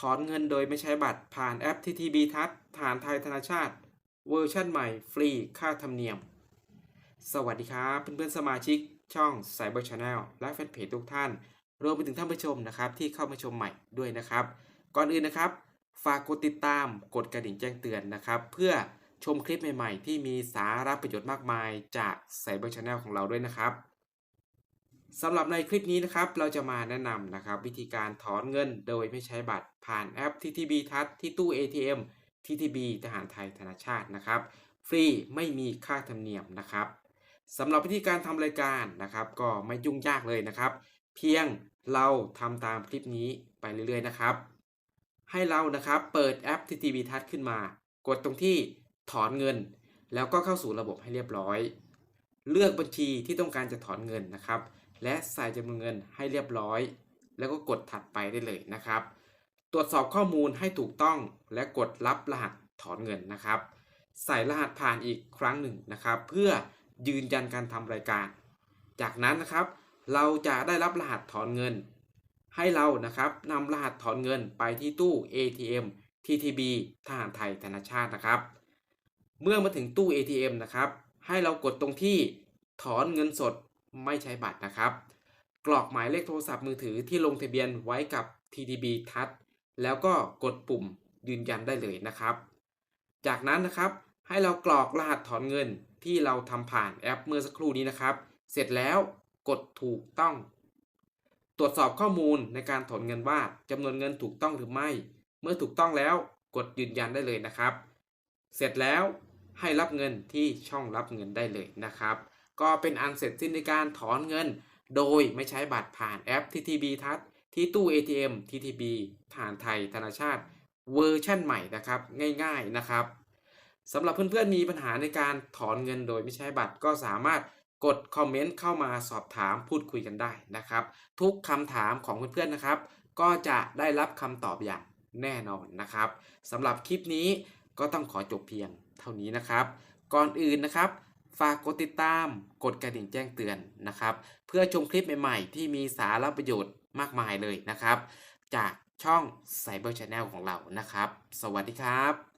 ถอนเงินโดยไม่ใช้บัตรผ่านแอป TTB ทัศฐานไทยธนาชาติ เวอร์ชั่นใหม่ ฟรีค่าธรรมเนียม สวัสดีครับ เพื่อนๆสมาชิกช่อง Cyber Channel และแฟนเพจทุกท่าน รวมไปถึงท่านผู้ชมนะครับที่เข้ามาชมใหม่ด้วยนะครับ ก่อนอื่นนะครับ ฝากกดติดตามกดกระดิ่งแจ้งเตือนนะครับ เพื่อชมคลิปใหม่ๆ ที่มีสาระประโยชน์มากมายจาก Cyber Channel ของเราด้วยนะครับ สำหรับในคลิปนี้นะครับเราจะมาแนะนำนะครับวิธีการถอนเงินโดยไม่ใช้บัตรผ่านแอป TTB ทัศที่ตู้ ATM TTB ทหารไทยธนาชาตินะครับ ฟรีไม่มีค่าธรรมเนียมนะครับสำหรับวิธีการทำรายการนะครับ ก็ไม่ยุ่งยากเลยนะครับ เพียงเราทำตามคลิปนี้ไปเรื่อยๆนะครับ ให้เรานะครับเปิดแอป TTB ทัศขึ้นมา กดตรงที่ถอนเงิน แล้วก็เข้าสู่ระบบให้เรียบร้อย เลือกบัญชีที่ต้องการจะถอนเงินนะครับ และใส่จำนวนเงินให้เรียบร้อย แล้วก็กดถัดไปได้เลยนะครับ ตรวจสอบข้อมูลให้ถูกต้องและกดรับรหัสถอนเงินนะครับ ใส่รหัสผ่านอีกครั้งหนึ่งนะครับ เพื่อยืนยันการทำรายการ จากนั้นนะครับ เราจะได้รับรหัสถอนเงิน ให้เรานะครับนำรหัสถอนเงินไปที่ตู้ ATM TTB ทหารไทยธนาชาตินะครับ เมื่อมาถึงตู้ ATM นะครับ ให้เรากดตรงที่ถอนเงินสด ไม่ใช้บัตรนะครับ กรอกหมายเลขโทรศัพท์มือถือที่ลงทะเบียนไว้กับ TTB ทัศแล้วก็กดปุ่มยืนยันได้เลยนะครับ จากนั้นนะครับให้เรากรอกรหัสถอนเงินที่เราทำผ่านแอปเมื่อสักครู่นี้นะครับ เสร็จแล้วกดถูกต้อง ตรวจสอบข้อมูลในการถอนเงินว่าจำนวนเงินถูกต้องหรือไม่ เมื่อถูกต้องแล้วกดยืนยันได้เลยนะครับ เสร็จแล้วให้รับเงินที่ช่องรับเงินได้เลยนะครับ ก็เป็นอันเสร็จสิ้นในการถอนเงิน โดยไม่ใช้บัตรผ่านแอป TTB ทัศที่ตู้ ATM TTB ผ่านไทยธนาชาติเวอร์ชั่นใหม่นะครับง่ายๆนะครับสำหรับเพื่อนๆมีปัญหาในการถอนเงินโดยไม่ใช้บัตรก็สามารถกดคอมเมนต์เข้ามาสอบถามพูดคุยกันได้นะครับ ทุกคำถามของเพื่อนๆนะครับ ก็จะได้รับคำตอบอย่างแน่นอนนะครับสำหรับคลิปนี้ก็ต้องขอจบเพียงเท่านี้นะครับ ก่อนอื่นนะครับ ฝากกดติดตาม กดกระดิ่งแจ้งเตือนนะครับ เพื่อชมคลิปใหม่ๆ ที่มีสาระประโยชน์มากมายเลยนะครับ จากช่อง Cyber Channel ของเรานะครับ สวัสดีครับ